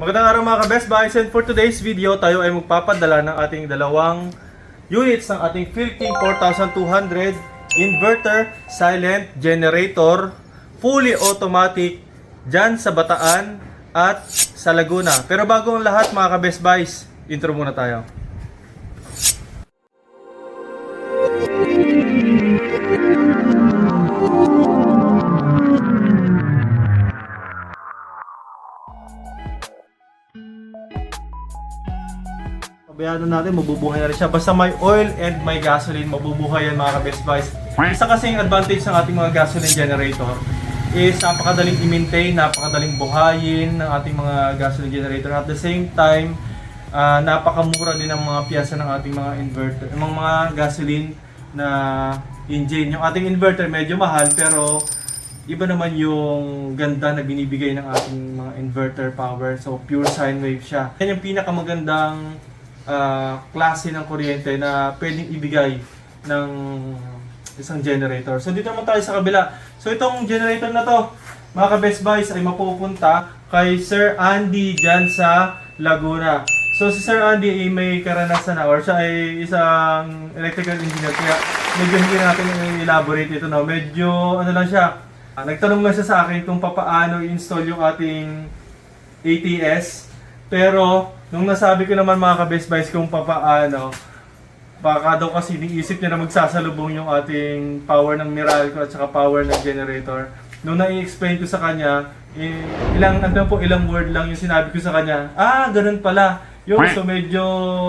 Magandang araw mga ka-Best Buys and for today's video tayo ay magpapadala ng ating dalawang units ng ating Philking 4200 inverter silent generator fully automatic dyan sa Bataan at sa Laguna. Pero bago ang lahat mga ka-Best Buys, intro muna tayo. Na natin, mabubuhay na rin siya. Basta may oil and may gasoline, mabubuhay yan mga ka-best buys. Isa kasing advantage ng ating mga gasoline generator is napakadaling i-maintain, napakadaling buhayin ng ating mga gasoline generator. At the same time, ah, napakamura din ang mga piyasa ng ating mga inverter, ng mga gasoline na engine. Yung ating inverter medyo mahal pero iba naman yung ganda na binibigay ng ating mga inverter power. So, pure sine wave siya. Yan yung pinakamagandang ah, klase ng kuryente na pwedeng ibigay ng isang generator. So, dito naman tayo sa kabila. So, itong generator na to, mga ka-Best Buys, ay mapupunta kay Sir Andy dyan sa Laguna. So, si Sir Andy ay may karanasan na or siya ay isang electrical engineer. Kaya medyo hindi natin i-elaborate ito na. Medyo ano lang siya, nagtanong lang siya sa akin kung papaano i-install yung ating ATS. Pero, nung nasabi ko naman mga ka-best buys kung papaano, baka daw kasi iniisip niya na magsasalubong yung ating power ng Meralco at saka power ng generator. Nung na-explain ko sa kanya, eh, ilang, ano po, ilang word lang yung sinabi ko sa kanya, ah, ganun pala. Yung, so medyo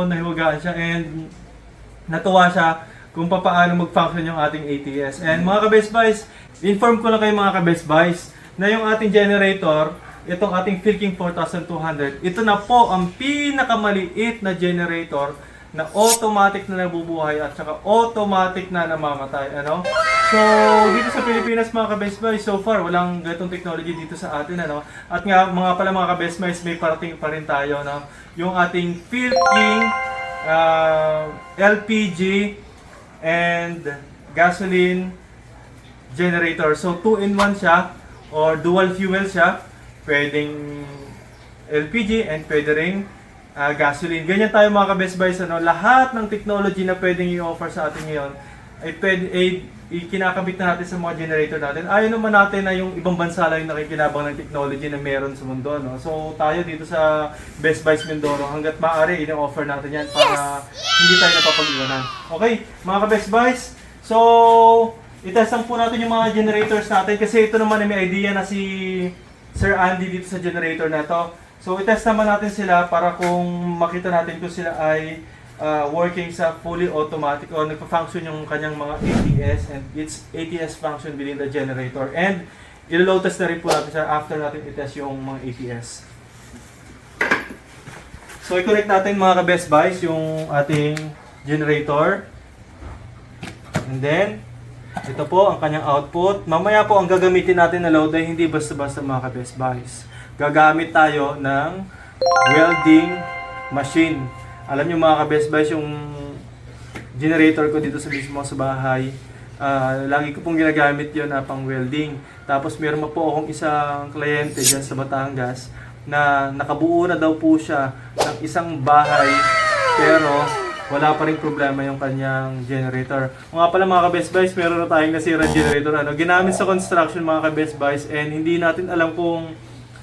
nahiwagaan siya and natuwa siya kung paano mag-function yung ating ATS. And mga ka-best buys, inform ko lang kayo mga ka-best buys na yung ating generator, itong ating Philking 4200, ito na po ang pinakamaliit na generator na automatic na nabubuhay at saka automatic na namamatay. Ano? So, dito sa Pilipinas mga ka-best buys, so far, walang ganitong technology dito sa atin. Ano? At nga, mga pala mga ka-best buys, may parating pa rin tayo. No? Yung ating Philking uh, LPG and gasoline generator. So 2 in 1 siya or dual fuel siya. Pwedeng LPG and pwede ring ah, gasoline. Ganyan tayo mga ka-best buys. Ano? Lahat ng technology na pwedeng i-offer sa atin ngayon ay pwede ay ikinakabit na natin sa mga generator natin. Ayaw naman natin na yung ibang bansa lang yung nakikinabang ng technology na meron sa mundo. No? So tayo dito sa Best Buys Mindoro, hanggat maaari, ini-offer natin yan para hindi tayo napapag-iwanan. Okay, mga ka-Best Buys. So, itestan po natin yung mga generators natin kasi ito naman ay may idea na si Sir Andy dito sa generator na to. So, itest naman natin sila para kung makita natin kung sila ay uh, working sa fully automatic o nagpa-function yung kanyang mga ATS and its ATS function within the generator. And ilo-load test na rin po natin siya after natin itest yung mga ATS. So, i-connect natin mga ka-best buys yung ating generator. And then, ito po ang kanyang output. Mamaya po ang gagamitin natin na load ay hindi basta-basta mga ka-best buys. Gagamit tayo ng welding machine. Alam niyo mga ka-best buys yung generator ko dito sa mismo sa bahay. ah, lagi ko pong ginagamit yon na pang welding. Tapos meron po akong isang kliyente dyan sa Batangas na nakabuo na daw po siya ng isang bahay pero wala pa rin problema yung kanyang generator. Nga pala mga ka-best buys, meron na tayong nasirang generator. Ano, ginamit sa construction mga ka-best buys and hindi natin alam kung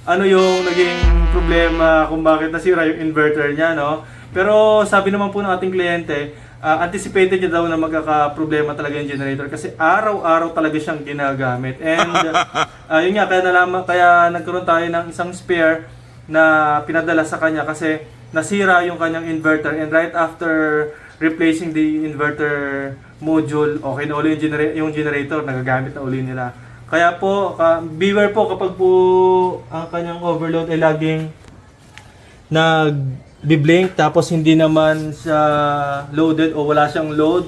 ano yung naging problema kung bakit nasira yung inverter niya, no? Pero sabi naman po ng ating kliyente, ah, anticipated niya daw na magkaka-problema talaga yung generator kasi araw-araw talaga siyang ginagamit. And ah, yun nga, kaya, nalaman, kaya nagkaroon tayo ng isang spare na pinadala sa kanya kasi nasira yung kanyang inverter and right after replacing the inverter module, okay na uli yung, genera- yung generator, nagagamit na uli nila. Kaya po, ka- beware po kapag po ang kanyang overload ay laging nag-blink tapos hindi naman siya loaded o wala siyang load.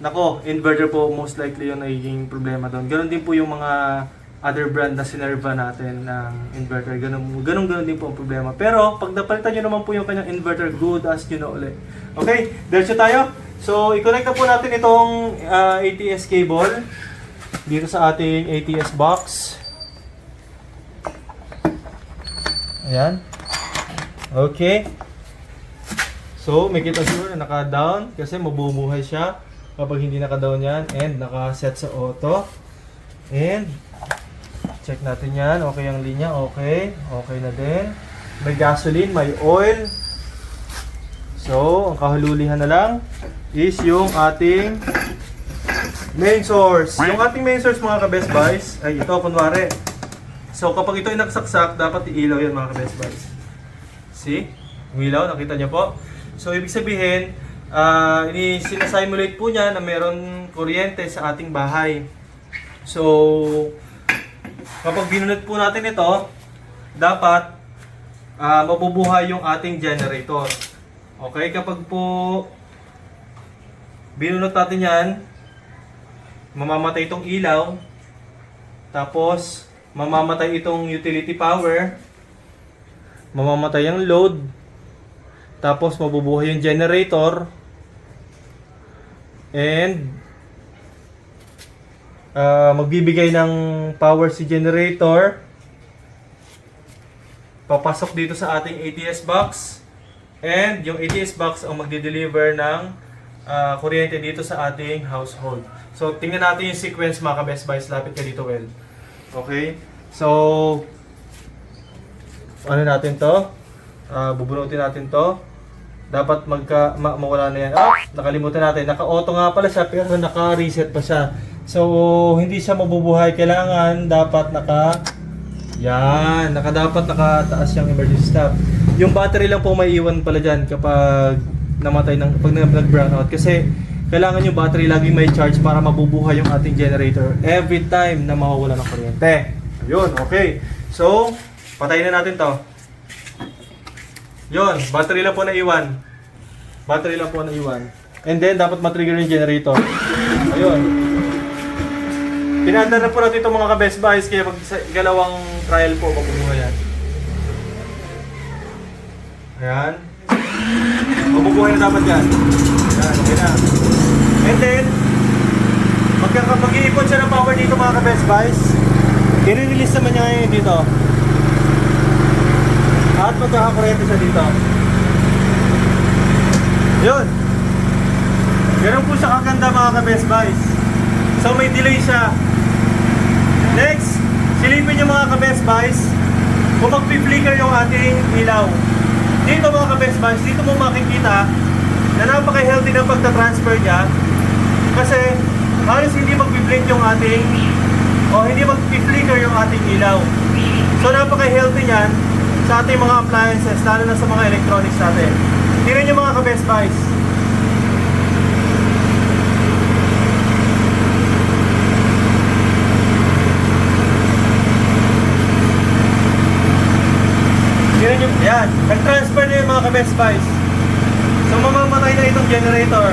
Nako, inverter po most likely yung nagiging problema doon. Ganon din po yung mga other brand na sinerva natin ng inverter. Ganun, ganun, din po ang problema. Pero, pag napalitan nyo naman po yung kanyang inverter, good as you know ulit. Okay, diretso tayo. So, i-connect na po natin itong ah, ATS cable dito sa ating ATS box. Ayan. Okay. So, may kita siguro na naka-down kasi mabubuhay siya kapag hindi naka-down yan and naka-set sa auto. And check natin yan. Okay ang linya. Okay. Okay na din. May gasoline, may oil. So, ang kahululihan na lang is yung ating main source. Yung ating main source mga ka-best buys, ay ito kunwari. So, kapag ito ay nagsaksak, dapat iilaw yan mga ka-best buys. See? Umilaw, nakita niyo po. So, ibig sabihin, uh, sinasimulate po niya na meron kuryente sa ating bahay. So, kapag binunod po natin ito, dapat ah, mabubuhay yung ating generator. Okay, kapag po binunot natin yan, mamamatay itong ilaw, tapos mamamatay itong utility power, mamamatay ang load, tapos mabubuhay yung generator, and ah, magbibigay ng power si generator, papasok dito sa ating ATS box, and yung ATS box ang magde-deliver ng ah, kuryente dito sa ating household. So, tingnan natin yung sequence mga ka-Best Buys. Lapit ka dito, Well. Okay? So, ano natin to? Ah, bubunutin natin to. Dapat magka, ma- mawala na yan. Ah, nakalimutan natin. Naka-auto nga pala siya, pero naka-reset pa siya. So, hindi siya mabubuhay. Kailangan dapat naka... Yan, naka dapat nakataas yung emergency stop. Yung battery lang po may iwan pala dyan kapag namatay ng pag nag-brownout kasi kailangan yung battery lagi may charge para mabubuhay yung ating generator every time na mawawala ng kuryente. Ayun, okay. So, patayin na natin to. Yun, battery lang po na iwan. Battery lang po na iwan. And then, dapat matrigger yung generator. Ayun. Pinaandar na po natin itong mga ka-best buys kaya mag sa trial po mabubuhay yan. Ayan. Mabubuhay na dapat yan. Ayan, okay na. And then, magkaka- mag-iipon siya ng power dito mga ka-best buys. I-release naman niya ngayon dito. At magkakakuryente siya dito. Yun. Ganun po siya kaganda mga ka-best buys. So may delay siya. Next, silipin yung mga ka-best buys kung magpi-flicker yung ating ilaw. Dito mga ka-best buys, dito mo makikita na napaka-healthy ng pagta-transfer niya kasi halos hindi magpi-blink yung ating o hindi magpi-flicker yung ating ilaw. So napaka-healthy niyan sa ating mga appliances, lalo na sa mga electronics natin. Tingnan yung mga ka-best buys. Tingnan nyo, yan. Nag-transfer na yung mga ka-best buys. So mamamatay na itong generator.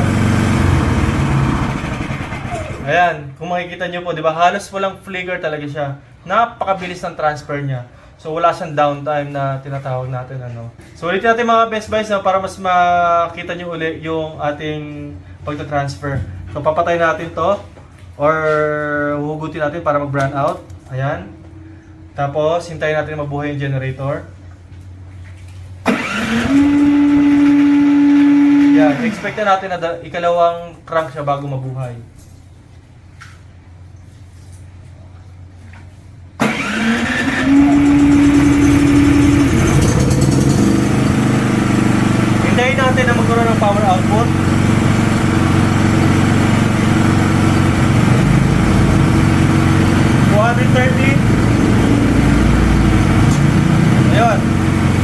Ayan, kung makikita nyo po, di ba, halos walang flicker talaga siya. Napakabilis ng transfer niya. So wala siyang downtime na tinatawag natin ano. So ulitin natin mga best buys na para mas makita nyo uli yung ating pagta-transfer. So papatay natin to or huhugutin natin para mag-brown out. Ayan. Tapos hintayin natin mabuhay yung generator. Yan, expect na natin na da- ikalawang crank siya bago mabuhay. Hintayin natin na magkaroon ng power output. Ayun.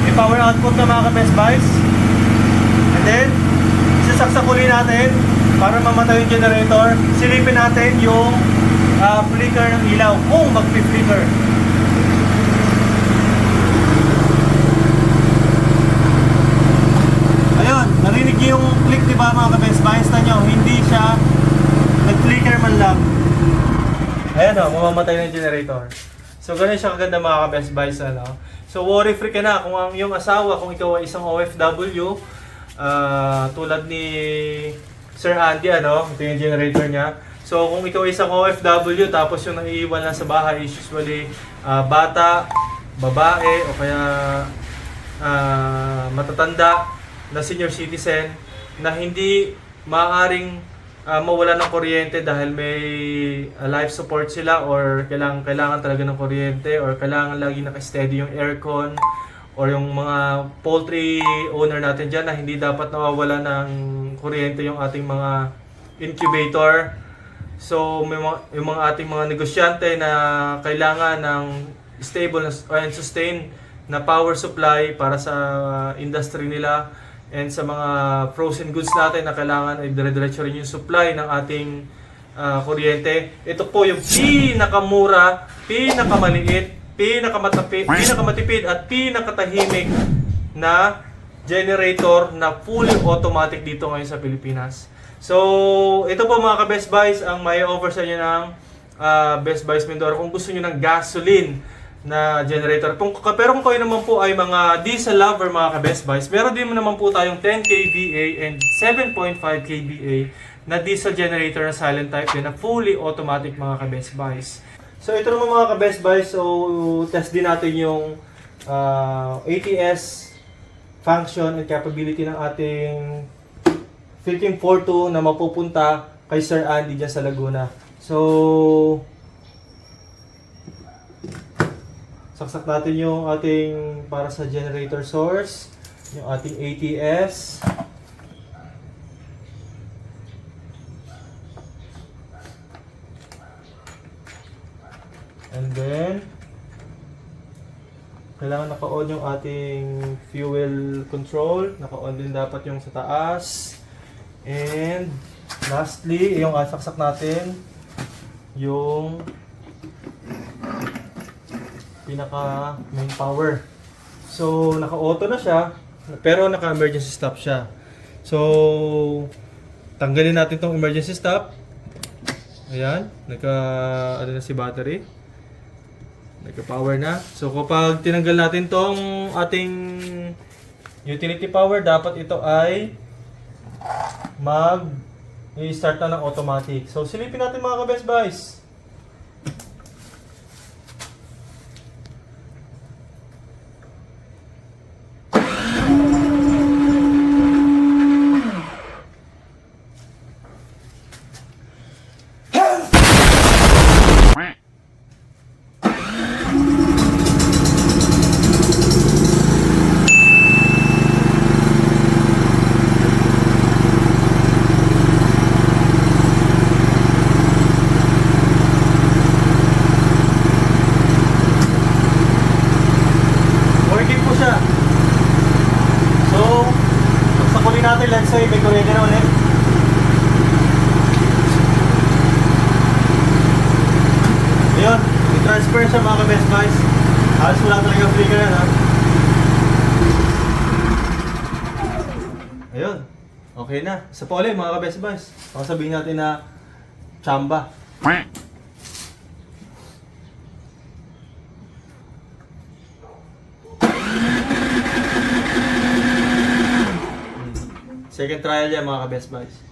May power output na mga ka-best buys. And then, isasaksak uli natin para mamatay yung generator. Silipin natin yung ah, flicker ng ilaw kung magpi-flicker. Ayun, narinig yung click di ba mga ka-best buys na nyo? Hindi siya nag-flicker man lang. Ayan o, mamamatay na yung generator. So, ganun siya kaganda mga ka-best buys. Ano? So, worry free ka na kung ang yung asawa, kung ikaw ay isang OFW, ah, tulad ni Sir Andy, ano, ito yung generator niya. So, kung ikaw ay isang OFW, tapos yung naiiwan lang sa bahay is usually ah, bata, babae, o kaya ah, matatanda na senior citizen na hindi maaaring ah, mawala ng kuryente dahil may ah, life support sila or kailangan, kailangan talaga ng kuryente or kailangan lagi naka-steady yung aircon or yung mga poultry owner natin dyan na hindi dapat nawawala ng kuryente yung ating mga incubator. So, may mga, yung mga ating mga negosyante na kailangan ng stable and sustain na power supply para sa industry nila and sa mga frozen goods natin na kailangan ay dire-diretso rin yung supply ng ating ah, kuryente. Ito po yung pinakamura, pinakamaliit, pinakamatipid, pinakamatipid at pinakatahimik na generator na fully automatic dito ngayon sa Pilipinas. So, ito po mga ka-Best Buys ang may offer sa inyo ng ah, Best Buys Mindoro kung gusto niyo ng gasoline na generator. Kung, pero kung kayo naman po ay mga diesel lover mga ka-Best Buys, meron din naman po tayong 10 kVA and 7.5 kVA na diesel generator na silent type din na fully automatic mga ka-Best Buys. So ito naman mga ka-Best Buys, so test din natin yung ah, ATS function and capability ng ating Philippine 42 na mapupunta kay Sir Andy dyan sa Laguna. So, saksak natin yung ating para sa generator source, yung ating ATS. And then, kailangan naka-on yung ating fuel control. Naka-on din dapat yung sa taas. And lastly, yung asaksak natin yung pinaka main power. So, naka-auto na siya, pero naka-emergency stop siya. So, tanggalin natin tong emergency stop. Ayan, naka ano na si battery. Nagka-power na. So kapag tinanggal natin tong ating utility power, dapat ito ay mag i-start na ng automatic. So silipin natin mga ka-best buys. Working po siya. So, sa kuli natin, let's say, may kuryente na ulit. Ayun, i-transfer siya mga ka-best buys. Halos wala talaga flicker yan ha. Ayun, okay na. Sa pa ulit mga ka-best buys. Baka sabihin natin na chamba. Second trial yan mga ka-best buys.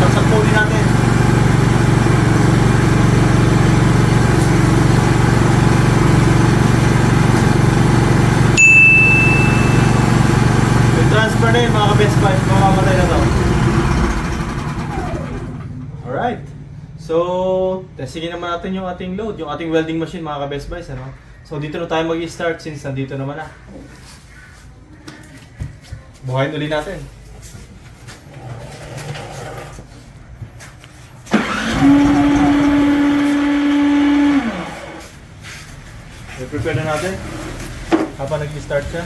Saksak po din natin. Yung transfer na yun mga ka-best buy, mamamatay na to. Alright. So, testingin naman natin yung ating load, yung ating welding machine mga ka-best buys. Ano? So, dito na tayo mag-start since nandito naman na. Buhayin uli natin. I-prepare na natin habang nag-start siya.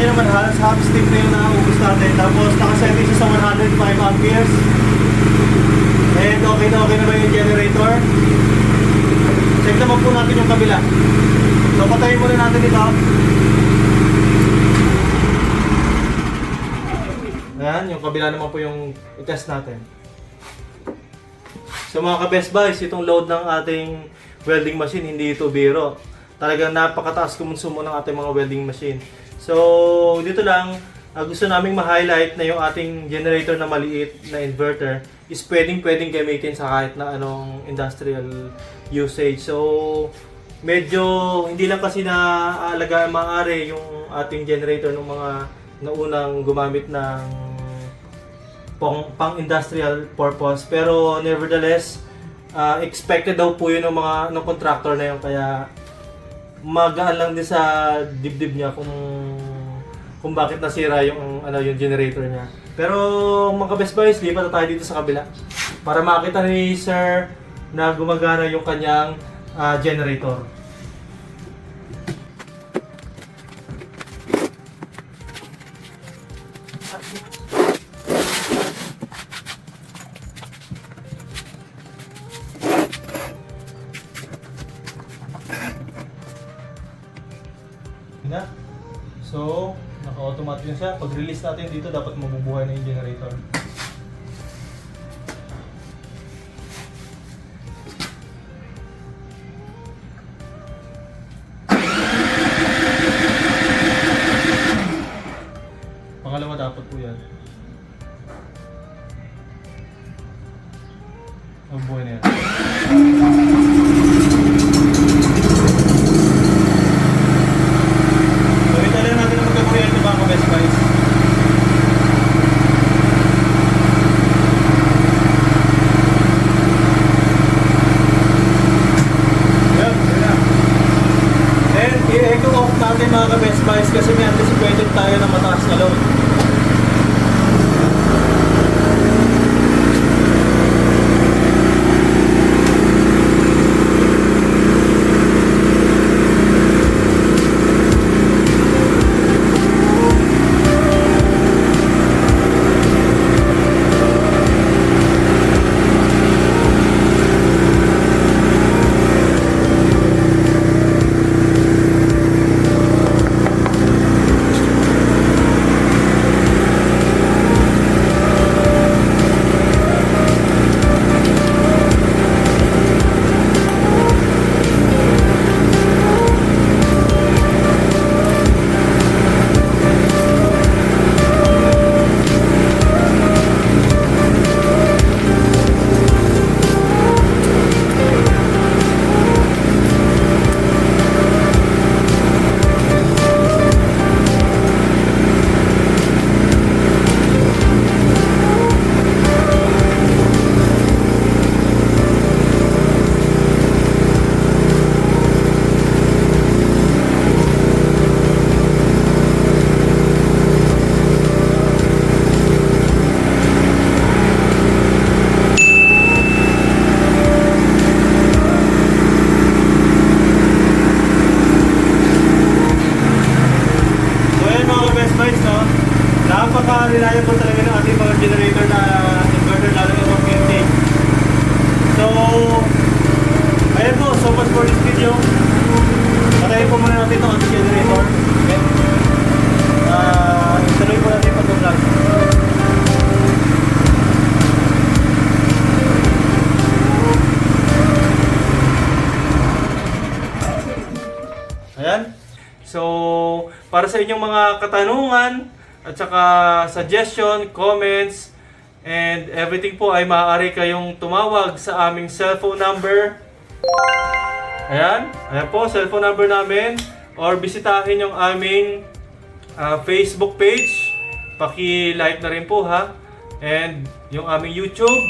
Ngayon naman halos half stick na yung nakaubos natin. Tapos nakasetting siya sa 105 amperes. And okay na okay na ba yung generator? Check naman po natin yung kabila. So patayin muna natin ito. Ayan, yung kabila naman po yung i-test natin. So mga ka-best buys, itong load ng ating welding machine, hindi ito biro. Talagang napakataas kumonsumo ng ating mga welding machine. So dito lang, ah, gusto naming ma-highlight na yung ating generator na maliit na inverter is pwedeng pwedeng gamitin sa kahit na anong industrial usage. So medyo hindi lang kasi na alagaan maaari yung ating generator ng mga naunang gumamit ng pang, pang industrial purpose pero nevertheless ah, expected daw po yun ng mga ng contractor na yun kaya magaan lang din sa dibdib niya kung kung bakit nasira yung ano yung generator niya. Pero mga best boys, lipat na tayo dito sa kabila para makita ni Sir na gumagana yung kanyang ah, generator. So, naka-automatic na siya. Pag-release natin dito, dapat mabubuhay na yung generator. So, para sa inyong mga katanungan at saka suggestion, comments, and everything po ay maaari kayong tumawag sa aming cellphone number. Ayan. Ayan po, cellphone number namin. Or bisitahin yung aming ah, Facebook page. Paki-like na rin po ha. And yung aming YouTube.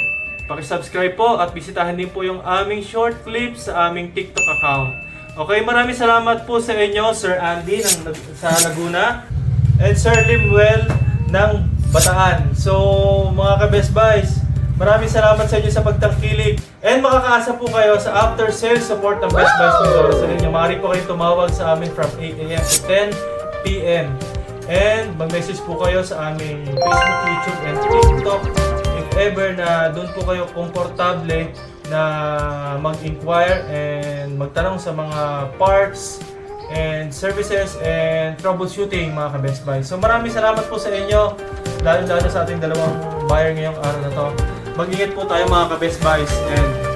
Paki-subscribe po at bisitahin din po yung aming short clips sa aming TikTok account. Okay, maraming salamat po sa inyo, Sir Andy ng, sa Laguna and Sir Limwell ng Bataan. So, mga ka-best buys, maraming salamat sa inyo sa pagtangkilik and makakaasa po kayo sa after sales support ng Best Buys Mindoro sa inyo. Maaari po kayong tumawag sa amin from 8 a.m. to 10 p.m. And mag-message po kayo sa aming Facebook, YouTube, and TikTok if ever na doon po kayo komportable na mag-inquire and magtanong sa mga parts and services and troubleshooting mga ka-Best Buy. So maraming salamat po sa inyo, lalo-lalo sa ating dalawang buyer ngayong araw na to. Mag-ingat po tayo mga ka-Best Buys and.